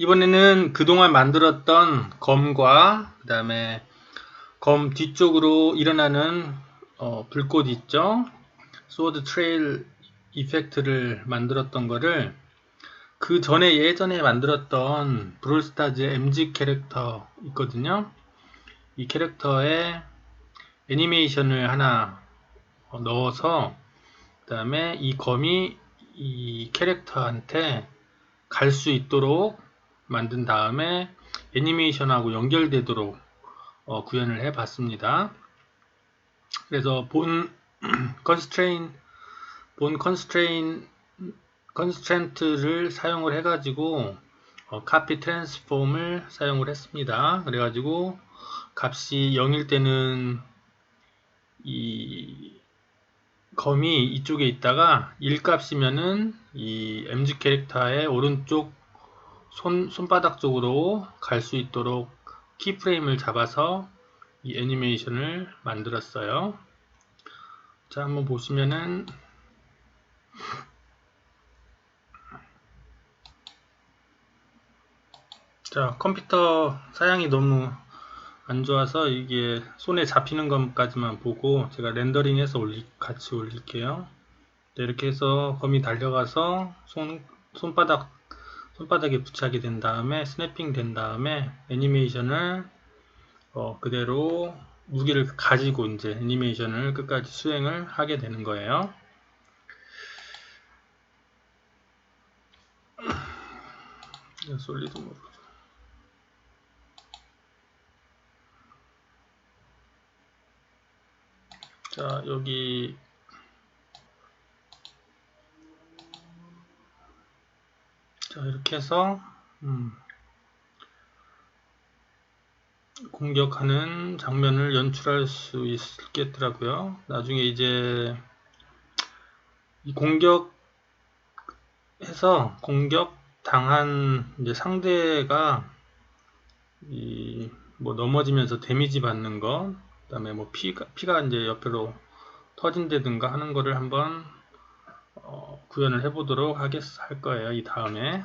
이번에는 그동안 만들었던 검과 그 다음에 검 뒤쪽으로 일어나는 어, 불꽃 있죠? 소드 트레일 이펙트를 만들었던 거를 그 전에 예전에 만들었던 브롤스타즈의 MG 캐릭터 있거든요. 이 캐릭터에 애니메이션을 하나 어, 넣어서 그 다음에 이 검이 이 캐릭터한테 갈 수 있도록 만든 다음에 애니메이션하고 연결되도록 어, 구현을 해 봤습니다. 그래서 본 컨스트레인 본 컨스트레인 컨스트렌트를 사용을 해 가지고 어, 카피 트랜스폼을 사용을 했습니다. 그래 가지고 값이 0일 때는 이 검이 이쪽에 있다가 1 값이면은 이 MG 캐릭터의 오른쪽 손, 손바닥 쪽으로 갈 수 있도록 키프레임을 잡아서 이 애니메이션을 만들었어요. 자, 한번 보시면은 자, 컴퓨터 사양이 너무 안 좋아서 이게 손에 잡히는 것까지만 보고 제가 렌더링해서 올리, 같이 올릴게요. 네, 이렇게 해서 검이 달려가서 손, 손바닥 손바닥에 부착이 된 다음에 스냅핑 된 다음에 애니메이션을 어, 그대로 무기를 가지고 이제 애니메이션을 끝까지 수행을 하게 되는 거예요. 솔리드 모드. 자, 여기 자, 이렇게 해서 음, 공격하는 장면을 연출할 수 있겠더라고요. 나중에 이제 이 공격해서 공격 당한 이제 상대가 이 뭐 넘어지면서 데미지 받는 것, 그다음에 뭐 피가 피가 이제 옆으로 터진다든가 하는 거를 한번 어, 구현을 해보도록 하겠 할 거예요. 이 다음에